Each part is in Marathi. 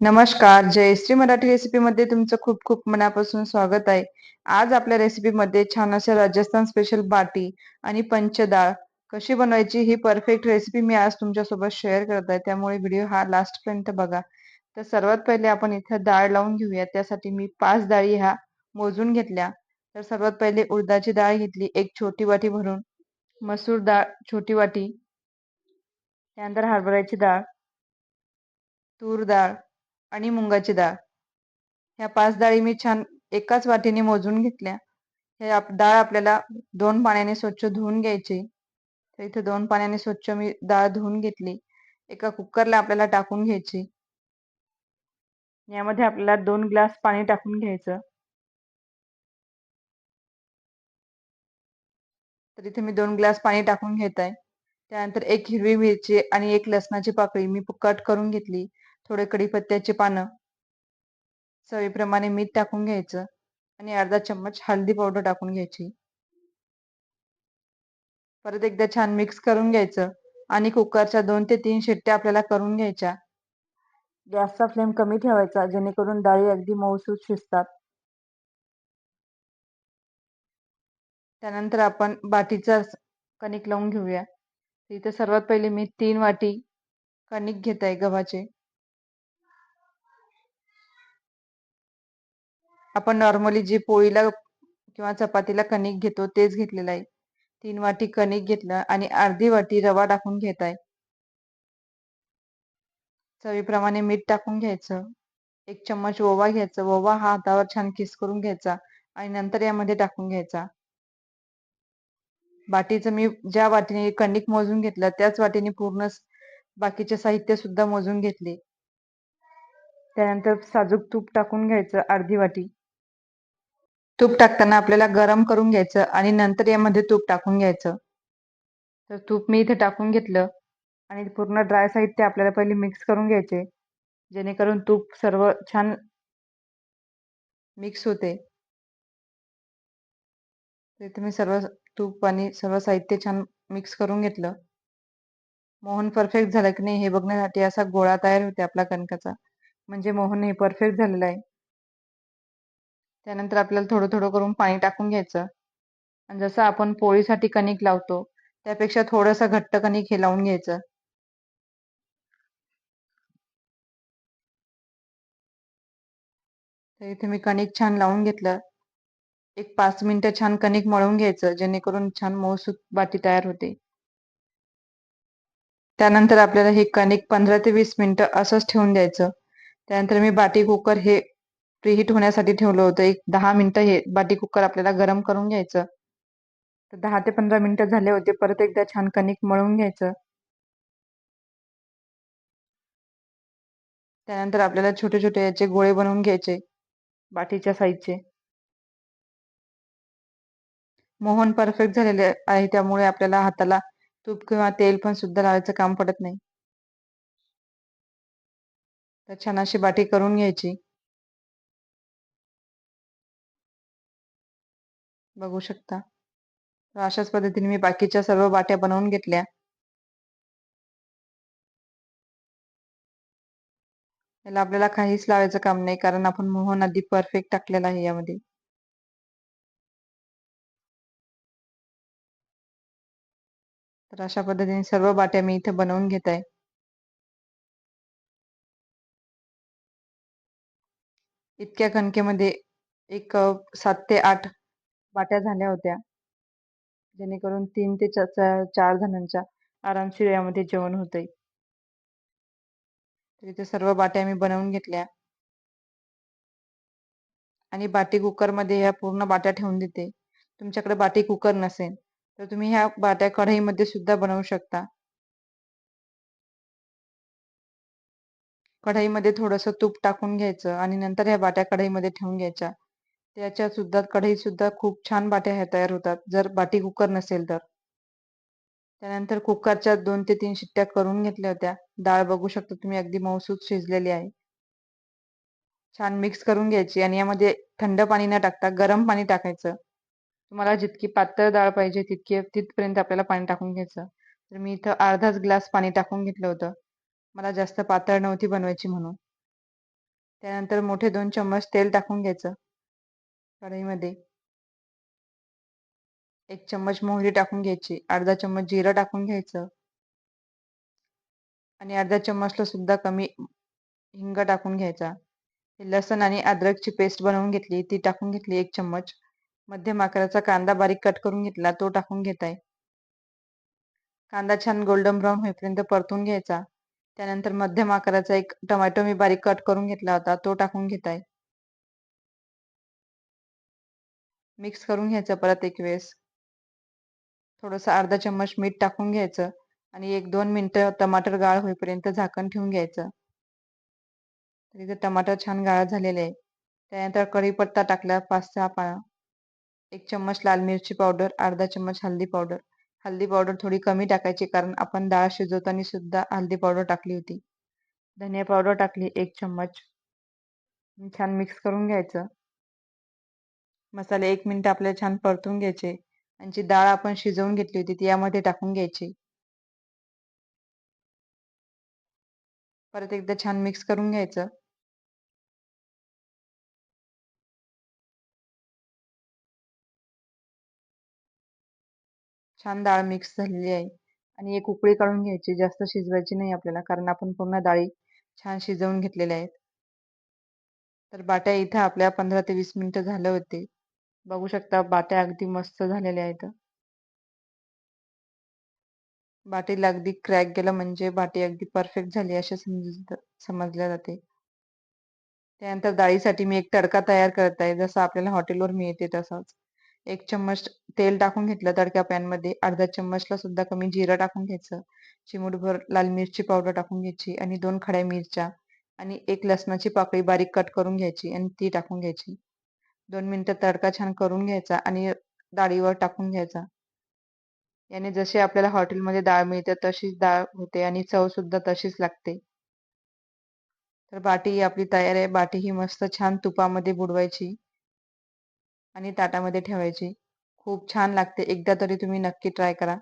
नमस्कार जयश्री मराठी रेसिपीमध्ये तुमचं खूप खूप मनापासून स्वागत आहे. आज आपल्या रेसिपीमध्ये छान अशा राजस्थान स्पेशल बाटी आणि पंचडाळ कशी बनवायची ही परफेक्ट रेसिपी मी आज तुमच्यासोबत शेअर करत आहे. त्यामुळे व्हिडिओ हा लास्टपर्यंत बघा. तर सर्वात पहिले आपण इथं डाळ लावून घेऊया. त्यासाठी मी पाच डाळी ह्या मोजून घेतल्या. तर सर्वात पहिले उडदाची डाळ घेतली एक छोटी वाटी भरून. मसूर डाळ छोटी वाटी. त्यानंतर हरभऱ्याची डाळ. तूर डाळ. आणि मुंगाची डाळ. ह्या पाच डाळी मी छान एकाच वाटीने मोजून घेतल्या. हे डाळ आपल्याला दोन पाण्याने स्वच्छ धुवून घ्यायची. तर इथे दोन पाण्याने स्वच्छ मी डाळ धुवून घेतली. एका कुकरला आपल्याला टाकून घ्यायची. यामध्ये आपल्याला दोन ग्लास पाणी टाकून घ्यायचं. तर इथे मी दोन ग्लास पाणी टाकून घेत आहे. त्यानंतर एक हिरवी मिरची आणि एक लसणाची पाकळी मी कट करून घेतली. थोडे कडीपत्त्याचे पानं. चवीप्रमाणे मीठ टाकून घ्यायचं आणि अर्धा चम्मच हळदी पावडर टाकून घ्यायची. परत एकदा छान मिक्स करून घ्यायचं आणि कुकरच्या दोन ते तीन शिट्ट्या आपल्याला करून घ्यायच्या. गॅसचा फ्लेम कमी ठेवायचा जेणेकरून डाळी अगदी मऊसूत शिजतात. त्यानंतर आपण बाटीचा कणिक लावून घेऊया. इथे सर्वात पहिले मी तीन वाटी कणिक घेत आहे गव्हाचे. आपण नॉर्मली जी पोळीला किंवा चपातीला कणिक घेतो तेच घेतलेलं आहे. तीन वाटी कणिक घेतलं आणि अर्धी वाटी रवा टाकून घेत आहे. चवीप्रमाणे मीठ टाकून घ्यायचं. एक चम्मच ओवा घ्यायचा. ओवा हा हातावर छान किस करून घ्यायचा आणि नंतर यामध्ये टाकून घ्यायचा. बाटीचं मी ज्या वाटीने कणिक मोजून घेतलं त्याच वाटीने पूर्ण बाकीचे साहित्य सुद्धा मोजून घेतले. त्यानंतर साजूक तूप टाकून घ्यायचं अर्धी वाटी. तूप टाकताना आपल्याला गरम करून घ्यायचं आणि नंतर यामध्ये तूप टाकून घ्यायचं. तर तूप मी इथे टाकून घेतलं आणि पूर्ण ड्राय साहित्य आपल्याला पहिले मिक्स करून घ्यायचे. जेणेकरून तूप सर्व छान मिक्स होते. इथे मी सर्व तूप आणि सर्व साहित्य छान मिक्स करून घेतलं. मोहन परफेक्ट झालं की नाही हे बघण्यासाठी असा गोळा तयार होते आपला कणकाचा. म्हणजे मोहन हे परफेक्ट झालेला आहे. त्यानंतर आपल्याला थोडं थोडं करून पाणी टाकून घ्यायचं. आणि जसं आपण पोळीसाठी कणिक लावतो त्यापेक्षा थोडंसं घट्ट कणिक हे लावून घ्यायचं. तर इथे मी कणिक छान लावून घेतलं. एक पाच मिनिटं छान कणिक मळून घ्यायचं जेणेकरून छान मऊसूत बाटी तयार होते. त्यानंतर आपल्याला हे कणिक पंधरा ते वीस मिनिटं असंच ठेवून द्यायचं. त्यानंतर मी बाटी कुकर हे प्रीहीट होण्यासाठी ठेवलं होतं. एक दहा मिनिटं हे बाटी कुकर आपल्याला गरम करून घ्यायचं. तर दहा ते पंधरा मिनिटं झाले होते. परत एकदा छान कणिक मळून घ्यायचं. त्यानंतर आपल्याला छोटे छोटे याचे गोळे बनवून घ्यायचे. बाटीच्या साईजचे मोहन परफेक्ट झालेले आहे. त्यामुळे आपल्याला हाताला तूप किंवा तेल पण सुद्धा लावायचं काम पडत नाही. तर छान अशी बाटी करून घ्यायची. बघू शकता. तर अशाच पद्धतीने मी बाकीच्या सर्व बाट्या बनवून घेतल्या. याला आपल्याला काहीच लावायचं काम नाही कारण आपण मोहन आधी परफेक्ट टाकलेला आहे यामध्ये. तर अशा पद्धतीने सर्व बाट्या मी इथे बनवून घेत आहे. इतक्या कणकेमध्ये एक सात ते आठ वाट्या झाल्या होत्या. जेणेकरून तीन ते चार जणांच्या आरामशीर यामध्ये जेवण होतंय. इथे सर्व बाट्या मी बनवून घेतल्या. आणि बाटी कुकरमध्ये ह्या पूर्ण बाट्या ठेवून देते. तुमच्याकडे बाटी कुकर नसेल तर तुम्ही ह्या बाट्या कढईमध्ये सुद्धा बनवू शकता. कढईमध्ये थोडंसं तूप टाकून घ्यायचं आणि नंतर ह्या बाट्या कढईमध्ये ठेवून घ्यायच्या. त्याच्या सुद्धा कढई सुद्धा खूप छान बाट्या ह्या तयार होतात. जर बाटी कुकर नसेल तर. त्यानंतर कुकरच्या दोन ते तीन शिट्ट्या करून घेतल्या होत्या. डाळ बघू शकता तुम्ही अगदी मऊसूत शिजलेली आहे. छान मिक्स करून घ्यायची आणि यामध्ये थंड पाणी न टाकता गरम पाणी टाकायचं. तुम्हाला जितकी पातळ डाळ पाहिजे तितकी तिथपर्यंत आपल्याला पाणी टाकून घ्यायचं. तर मी इथं अर्धाच ग्लास पाणी टाकून घेतलं होतं. मला जास्त पातळ नव्हती बनवायची म्हणून. त्यानंतर मोठे दोन चम्मच तेल टाकून घ्यायचं. कढईमध्ये. एक चम्मच मोहरी टाकून घ्यायची अर्धा चम्मच जिरं टाकून घ्यायचं. आणि अर्धा चम्मचला सुद्धा कमी हिंग टाकून घ्यायचा. लसण आणि अद्रकची पेस्ट बनवून घेतली ती टाकून घेतली एक चम्मच. मध्यम आकाराचा कांदा बारीक कट करून घेतला तो टाकून घेताय. कांदा छान गोल्डन ब्राऊन होईपर्यंत परतून घ्यायचा. त्यानंतर मध्यम आकाराचा एक टोमॅटो मी बारीक कट करून घेतला होता तो टाकून घेताय. मिक्स करून घ्यायचं परत एक वेळेस. थोडंसं अर्धा चम्मच मीठ टाकून घ्यायचं आणि एक दोन मिनटं टमाटर गाळ होईपर्यंत झाकण ठेवून घ्यायचं. तर इथे टमाटर छान गाळ झालेले आहे. त्यानंतर कढीपत्ता टाकला पाच सहा पाळा एक चम्मच लाल मिरची पावडर अर्धा चम्मच हल्दी पावडर. हल्दी पावडर थोडी कमी टाकायची कारण आपण डाळ शिजवताना सुद्धा हल्दी पावडर टाकली होती. धनिया पावडर टाकली एक चम्मच. छान मिक्स करून घ्यायचं. मसाले एक मिनिट आपल्याला छान परतून घ्यायचे. आणि जी डाळ आपण शिजवून घेतली होती ती यामध्ये टाकून घ्यायची. परत एकदा छान मिक्स करून घ्यायचं. छान डाळ मिक्स झालेली आहे. आणि एक उकळी काढून घ्यायची जास्त शिजवायची नाही आपल्याला कारण आपण पूर्ण डाळी छान शिजवून घेतलेल्या आहेत. तर बाट्या इथं आपल्या पंधरा ते वीस मिनिटं झालं होते. बघू शकता बाट्या अगदी मस्त झालेल्या आहेत. बाटीला अगदी क्रॅक गेलं म्हणजे बाटी अगदी परफेक्ट झाली असे समज समजल्या जाते. त्यानंतर डाळीसाठी मी एक तडका तयार करत आहे जसं आपल्याला हॉटेलवर मिळते तसाच. एक चम्मच तेल टाकून घेतलं तडक्या पॅनमध्ये अर्धा चम्मचला सुद्धा कमी जिरं टाकून घ्यायचं. चिमूटभर लाल मिरची पावडर टाकून घ्यायची आणि दोन खड्या मिरच्या आणि एक लसणाची पाकळी बारीक कट करून घ्यायची आणि ती टाकून घ्यायची. दोन मिनिटं तडका छान करून घ्यायचा आणि डाळीवर टाकून घ्यायचा. याने जसे आपल्याला हॉटेलमध्ये डाळ मिळते तशीच डाळ होते आणि चव सुद्धा तशीच लागते. तर बाटी ही आपली तयार आहे. बाटी ही मस्त छान तुपामध्ये बुडवायची आणि ताटामध्ये ठेवायची. खूप छान लागते. एकदा तरी तुम्ही नक्की ट्राय करा.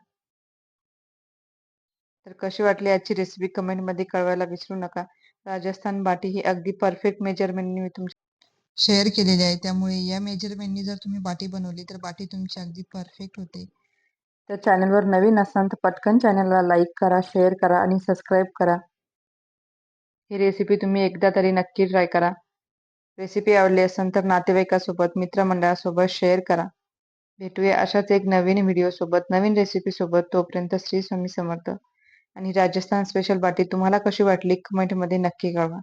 तर कशी वाटली आजची रेसिपी कमेंटमध्ये कळवायला विसरू नका. राजस्थान बाटी ही अगदी परफेक्ट मेजरमेंटने मी तुमच्या शेअर केलेली आहे. त्यामुळे या मेजरमेंटनी जर तुम्ही बाटी बनवली तर बाटी तुमची अगदी परफेक्ट होते. तर चॅनलवर नवीन असाल तर पटकन चॅनलला लाईक करा शेअर करा आणि सबस्क्राईब करा. ही रेसिपी तुम्ही एकदा तरी नक्की ट्राय करा. रेसिपी आवडली असेल तर नातेवाईकासोबत मित्रमंडळासोबत शेअर करा. भेटूया अशाच एक नवीन व्हिडिओसोबत नवीन रेसिपीसोबत तोपर्यंत श्री स्वामी समर्थ. आणि राजस्थान स्पेशल बाटी तुम्हाला कशी वाटली कमेंटमध्ये नक्की कळवा.